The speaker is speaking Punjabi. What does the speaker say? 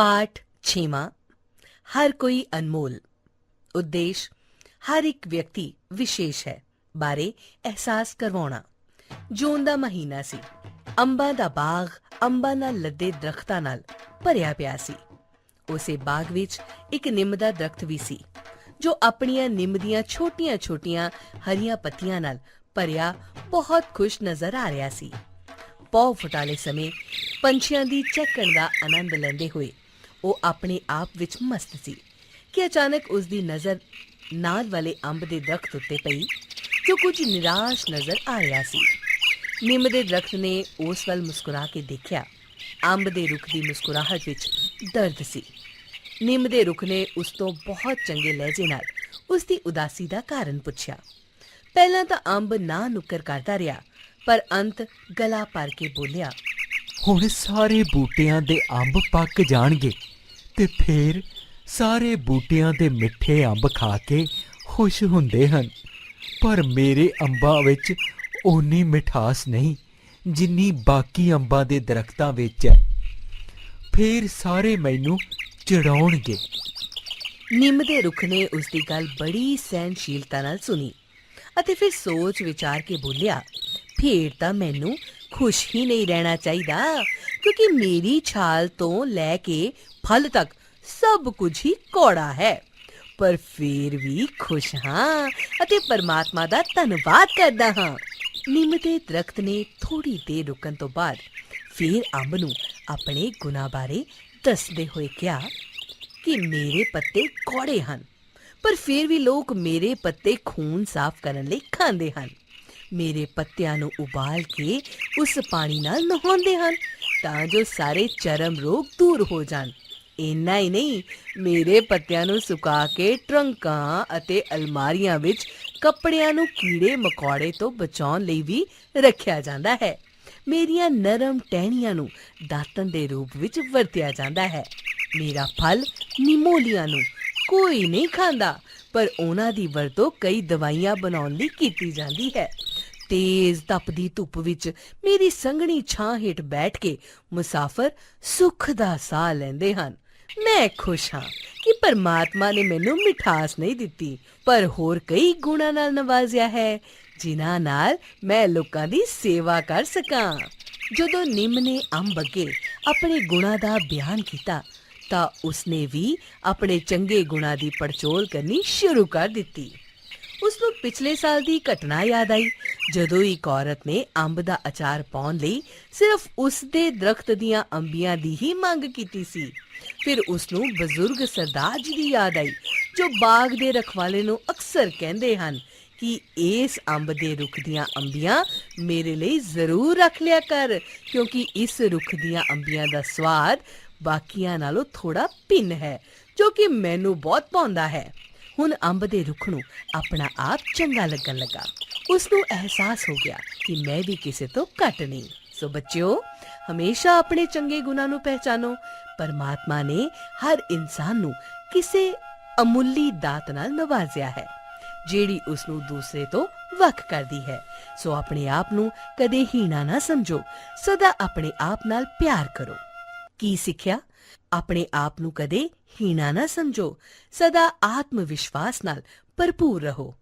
ਪਾਠ 6ਵਾਂ ਹਰ ਕੋਈ ਅਨਮੋਲ। ਉਦੇਸ਼, ਹਰ ਇੱਕ ਵਿਅਕਤੀ ਵਿਸ਼ੇਸ਼ ਹੈ, ਬਾਰੇ ਅਹਿਸਾਸ ਕਰਵਾਉਣਾ। ਜੂਨ ਦਾ ਮਹੀਨਾ ਸੀ। ਅੰਬਾਂ ਦਾ ਬਾਗ ਅੰਬਾਂ ਨਾਲ ਲੱਦੇ ਦਰਖਤਾਂ ਨਾਲ ਭਰਿਆ ਪਿਆ ਸੀ। ਉਸੇ ਬਾਗ ਵਿੱਚ ਇੱਕ ਨਿੰਮ ਦਾ ਦਰਖਤ ਵੀ ਸੀ, ਜੋ ਆਪਣੀਆਂ ਨਿੰਮ ਦੀਆਂ ਛੋਟੀਆਂ-ਛੋਟੀਆਂ ਹਰੀਆਂ ਪੱਤੀਆਂ ਨਾਲ ਭਰਿਆ ਬਹੁਤ ਖੁਸ਼ ਨਜ਼ਰ ਆ ਰਿਹਾ ਸੀ। ਪੌ ਫਟਾਲੇ ਸਮੇਂ ਪੰਛੀਆਂ ਦੀ ਚਹਿਕਣ ਦਾ ਆਨੰਦ ਲੈਂਦੇ ਹੋਏ ਉਹ ਆਪਣੇ ਆਪ ਵਿੱਚ ਮਸਤ ਸੀ। ਕਿ ਅਚਾਨਕ ਉਸ ਦੀ ਨਜ਼ਰ ਨਾਲ ਵਾਲੇ ਅੰਬ ਦੇ ਦਰਖਤ ਉੱਤੇ ਪਈ, ਜੋ ਕੁਝ ਨਿਰਾਸ਼ ਨਜ਼ਰ ਆ ਰਿਹਾ ਸੀ। ਨਿੰਮ ਦੇ ਦਰਖਤ ਨੇ ਉਸ ਵੱਲ ਮੁਸਕਰਾ ਕੇ ਦੇਖਿਆ। ਅੰਬ ਦੇ ਰੁੱਖ ਦੀ ਮੁਸਕਰਾਹਟ ਵਿੱਚ ਦਰਦ ਸੀ। ਨਿੰਮ ਦੇ ਰੁੱਖ ਨੇ ਉਸ ਤੋਂ ਬਹੁਤ ਚੰਗੇ ਲਹਿਜੇ ਨਾਲ ਉਸ ਦੀ ਉਦਾਸੀ ਦਾ ਕਾਰਨ ਪੁੱਛਿਆ। ਪਹਿਲਾਂ ਤਾਂ ਅੰਬ ਨਾ ਨੁੱਕਰ ਕਰਦਾ ਰਿਹਾ, ਪਰ ਅੰਤ ਗਲਾ ਭਰ ਕੇ ਬੋਲਿਆ ਹੁਣ ਸਾਰੇ ਬੂਟਿਆਂ ਦੇ ਅੰਬ ਪੱਕ ਜਾਣਗੇ ਤੇ ਫੇਰ ਸਾਰੇ ਬੂਟਿਆਂ ਦੇ ਮਿੱਠੇ ਅੰਬ ਖਾ ਕੇ ਖੁਸ਼ ਹੁੰਦੇ ਹਨ। ਪਰ ਮੇਰੇ ਅੰਬਾਂ ਵਿੱਚ ਓਨੀ ਮਿਠਾਸ ਨਹੀਂ, ਜਿੰਨੀ ਬਾਕੀ ਅੰਬਾਂ ਦੇ ਦਰਖਤਾਂ ਵਿੱਚ ਹੈ। ਫੇਰ ਸਾਰੇ ਮੈਨੂੰ ਚੜਾਉਣਗੇ। ਨਿੰਮ ਦੇ ਰੁੱਖ ਨੇ ਉਸ ਦੀ ਗੱਲ ਬੜੀ ਸਹਿਨਸ਼ੀਲਤਾ ਨਾਲ ਸੁਣੀ ਅਤੇ ਫਿਰ ਸੋਚ ਵਿਚਾਰ ਕੇ ਬੋਲਿਆ, ਫੇਰ ਤਾਂ ਮੈਨੂੰ ਖੁਸ਼ ਹੀ ਨਹੀਂ ਰਹਿਣਾ ਚਾਹੀਦਾ, ਕਿਉਂਕਿ ਮੇਰੀ ਛਾਲ ਤੋਂ ਲੈ ਕੇ ਫਲ ਤੱਕ ਸਭ ਕੁਝ ਹੀ ਕੌੜਾ ਹੈ। ਪਰ ਫੇਰ ਵੀ ਖੁਸ਼ ਹਾਂ ਅਤੇ ਪਰਮਾਤਮਾ ਦਾ ਧੰਨਵਾਦ ਕਰਦਾ ਹਾਂ। ਨਿੰਮ ਦੇ ਦਰਖਤ ਨੇ ਥੋੜੀ ਦੇਰ ਰੁਕਣ ਤੋਂ ਬਾਅਦ ਫੇਰ ਅੰਬ ਨੂੰ ਆਪਣੇ ਗੁਨਾਹ ਬਾਰੇ ਦੱਸਦੇ ਹੋਏ ਕਿਹਾ ਕਿ ਮੇਰੇ ਪੱਤੇ ਕੌੜੇ ਹਨ, ਪਰ ਫਿਰ ਵੀ ਲੋਕ ਮੇਰੇ ਪੱਤੇ ਖੂਨ ਸਾਫ਼ ਕਰਨ ਲਈ ਖਾਂਦੇ ਹਨ। ਮੇਰੇ ਪੱਤਿਆਂ ਨੂੰ ਉਬਾਲ ਕੇ ਉਸ ਪਾਣੀ ਨਾਲ ਨਹਾਉਂਦੇ ਹਨ ਤਾਂ ਜੋ ਸਾਰੇ ਚਰਮ ਰੋਗ ਦੂਰ ਹੋ ਜਾਣ। ਇੰਨਾ ਹੀ ਨਹੀਂ, ਮੇਰੇ ਪੱਤਿਆਂ ਨੂੰ ਸੁਕਾ ਕੇ ਟਰੰਕਾਂ ਅਤੇ ਅਲਮਾਰੀਆਂ ਵਿੱਚ ਕੱਪੜਿਆਂ ਨੂੰ ਕੀੜੇ ਮਕੌੜੇ ਤੋਂ ਬਚਾਉਣ ਲਈ ਵੀ ਰੱਖਿਆ ਜਾਂਦਾ ਹੈ। ਮੇਰੀਆਂ ਨਰਮ ਟਹਿਣੀਆਂ ਨੂੰ ਦਾਤਨ ਦੇ ਰੂਪ ਵਿੱਚ ਵਰਤਿਆ ਜਾਂਦਾ ਹੈ। ਮੇਰਾ ਫਲ ਨਿਮੋਲੀਆਂ ਨੂੰ ਕੋਈ ਨਹੀਂ ਖਾਂਦਾ, ਪਰ ਉਹਨਾਂ ਦੀ ਵਰਤੋਂ ਕਈ ਦਵਾਈਆਂ ਬਣਾਉਣ ਲਈ ਕੀਤੀ ਜਾਂਦੀ ਹੈ। ਤੇਜ਼ ਤਪਦੀ ਧੁੱਪ ਵਿੱਚ ਮੇਰੀ ਸੰਘਣੀ ਛਾਂ ਹੇਠ ਬੈਠ ਕੇ ਮੁਸਾਫਰ ਸੁੱਖ ਦਾ ਸਾਹ ਲੈਂਦੇ ਹਨ। ਮੈਂ ਖੁਸ਼ ਹਾਂ ਕਿ ਪਰਮਾਤਮਾ ਨੇ ਮੈਨੂੰ ਮਿਠਾਸ ਨਹੀਂ ਦਿੱਤੀ, ਪਰ ਹੋਰ ਕਈ ਗੁਣਾਂ ਨਾਲ ਨਵਾਜ਼ਿਆ ਹੈ, ਜਿਨ੍ਹਾਂ ਨਾਲ ਮੈਂ ਲੋਕਾਂ ਦੀ ਸੇਵਾ ਕਰ ਸਕਾਂ। ਜਦੋਂ ਨਿੰਮ ਨੇ ਅੰਬ ਅੱਗੇ ਆਪਣੇ ਗੁਣਾਂ ਦਾ ਬਿਆਨ ਕੀਤਾ, ਤਾਂ ਉਸਨੇ ਵੀ ਆਪਣੇ ਚੰਗੇ ਗੁਣਾਂ ਦੀ ਪੜਚੋਲ ਕਰਨੀ ਸ਼ੁਰੂ ਕਰ ਦਿੱਤੀ। ਉਸ ਨੂੰ ਪਿਛਲੇ ਸਾਲ ਦੀ ਘਟਨਾ ਯਾਦ ਆਈ ਜਦੋਂ ਇੱਕ ਔਰਤ ਨੇ ਅੰਬ ਦਾ ਅਚਾਰ ਪਾਉਣ ਲਈ ਸਿਰਫ ਉਸ ਦੇ ਦਰਖਤ ਦੀਆਂ ਅੰਬੀਆਂ ਦੀ ਹੀ ਮੰਗ ਕੀਤੀ ਸੀ, ਫਿਰ ਉਸ ਨੂੰ ਬਜ਼ੁਰਗ ਸਰਦਾਰ ਜੀ ਦੀ ਯਾਦ ਆਈ, ਜੋ ਬਾਗ ਦੇ ਰਖਵਾਲੇ ਨੂੰ ਅਕਸਰ ਕਹਿੰਦੇ ਹਨ ਕਿ ਇਸ ਅੰਬ ਦੇ ਰੁੱਖ ਦੀਆਂ ਅੰਬੀਆਂ ਮੇਰੇ ਲਈ ਜ਼ਰੂਰ ਰੱਖ ਲਿਆ ਕਰ, ਕਿਉਂਕਿ ਇਸ ਰੁੱਖ ਦੀਆਂ ਅੰਬੀਆਂ ਦਾ ਸਵਾਦ ਬਾਕੀਆਂ ਨਾਲੋਂ ਥੋੜਾ ਭਿੰਨ ਹੈ, ਜੋ ਕਿ ਮੈਨੂੰ ਬਹੁਤ ਪਾਉਂਦਾ ਹੈ। ਹੁਣ ਅੰਬ ਦੇ ਰੁੱਖ ਨੂੰ ਆਪਣਾ ਆਪ ਚੰਗਾ ਲੱਗਣ ਲੱਗਾ। ਉਸ ਨੂੰ ਅਹਿਸਾਸ ਹੋ ਗਿਆ ਕਿ ਮੈਂ ਵੀ ਕਿਸੇ ਤੋਂ ਘੱਟ ਨਹੀਂ। ਸੋ ਬੱਚਿਓ, ਹਮੇਸ਼ਾ ਆਪਣੇ ਚੰਗੇ ਗੁਣਾਂ ਨੂੰ ਪਹਿਚਾਨੋ। ਪਰਮਾਤਮਾ ਨੇ ਹਰ ਇਨਸਾਨ ਨੂੰ ਕਿਸੇ ਅਮੁੱਲੀ ਦਾਤ ਨਾਲ ਨਵਾਜ਼ਿਆ ਹੈ, ਜਿਹੜੀ ਉਸ ਨੂੰ ਦੂਸਰੇ ਤੋਂ ਵੱਖ ਕਰਦੀ ਹੈ। ਸੋ ਆਪਣੇ ਆਪ ਨੂੰ ਕਦੇ ਹੀਣਾ ਨਾ ਸਮਝੋ, ਸਦਾ ਆਪਣੇ ਆਪ ਨਾਲ ਪਿਆਰ ਕਰੋ। ਕੀ ਸਿੱਖਿਆ? ਆਪਣੇ ਆਪ ਨੂੰ ਕਦੇ ਹੀਣਾ ਨਾ ਸਮਝੋ, ਸਦਾ ਆਤਮ ਵਿਸ਼ਵਾਸ ਨਾਲ ਭਰਪੂਰ ਰਹੋ।